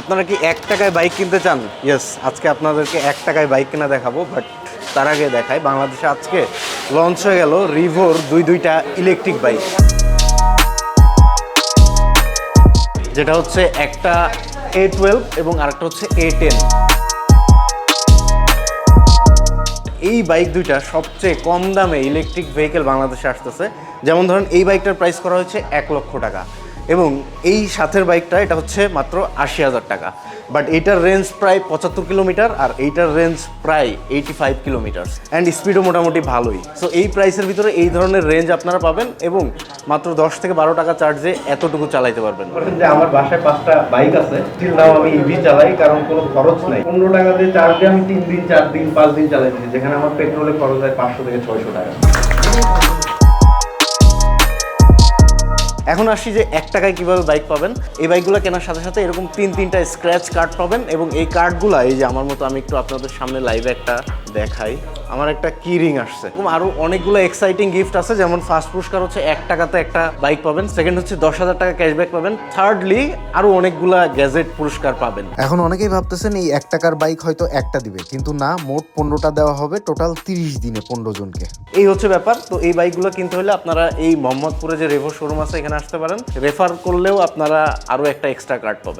আপনারা কি এক টাকায় বাইক কিনতে চান? ইয়েস আজকে আপনাদেরকে এক টাকায় বাইক কেনা দেখাবো বাট তার আগে দেখাই, বাংলাদেশে আজকে লঞ্চ হয়ে গেল রিভোর দুই দুইটা ইলেকট্রিক বাইক যেটা হচ্ছে একটা এ টুয়েলভ এবং আরেকটা হচ্ছে এ টেন এই বাইক দুইটা সবচেয়ে কম দামে ইলেকট্রিক ভেহিকেল বাংলাদেশে আসতেছে। যেমন ধরেন, এই বাইকটার প্রাইস করা হয়েছে এক লক্ষ টাকা। এবং এই সাথের বাইকটা, এটা হচ্ছে মাত্র আশি হাজার টাকা। বাট এইটার রেঞ্জ প্রায় পঁচাত্তর কিলোমিটার আর এইটার রেঞ্জ প্রায় এইটি ফাইভ কিলোমিটার অ্যান্ড স্পিডও মোটামুটি ভালোই। সো এই প্রাইসের ভিতরে এই ধরনের রেঞ্জ আপনারা পাবেন এবং মাত্র দশ থেকে বারো টাকা চার্জে এতটুকু চালাইতে পারবেন। যে আমার বাসায় পাঁচটা বাইক আছে স্টিল নাও আমি ইভি চালাই, কারণ কোনো খরচ নাই। পনেরো টাকা দিয়ে চার্জ আমি তিন দিন, চার দিন, পাঁচ দিন চালাই যেখানে আমার পেট্রোলে খরচ হয় পাঁচশো থেকে ছয়শো টাকা। এখন আসি যে এক টাকায় কীভাবে বাইক পাবেন। এই বাইকগুলো কেনার সাথে সাথে এরকম তিন, তিনটা স্ক্র্যাচ কার্ড পাবেন এবং এই কার্ডগুলো এই যে আমার মতো আমি একটু আপনাদের সামনে লাইভে একটা দেখাই। আমার একটা কি রিং আসছে। আরও অনেকগুলো এক্সাইটিং গিফট আছে যেমন ফার্স্ট পুরস্কার হচ্ছে এক টাকাতে একটা বাইক পাবেন সেকেন্ড হচ্ছে দশ হাজার টাকা ক্যাশব্যাক পাবেন থার্ডলি আরও অনেকগুলা গ্যাজেট পুরস্কার পাবেন। এখন অনেকেই ভাবতেছেন এই এক টাকার বাইক হয়তো একটা দিবে কিন্তু না মোট পনেরোটা দেওয়া হবে টোটাল তিরিশ দিনে পনেরো জনকে। এই হচ্ছে ব্যাপার তো এই বাইকগুলো কিনতে হলে আপনারা এই মোহাম্মদপুরে যে রেভো শোরুম আছে এখানে আসতে পারেন। রেফার করলেও আপনারা আরও একটা এক্সট্রা কার্ড পাবেন।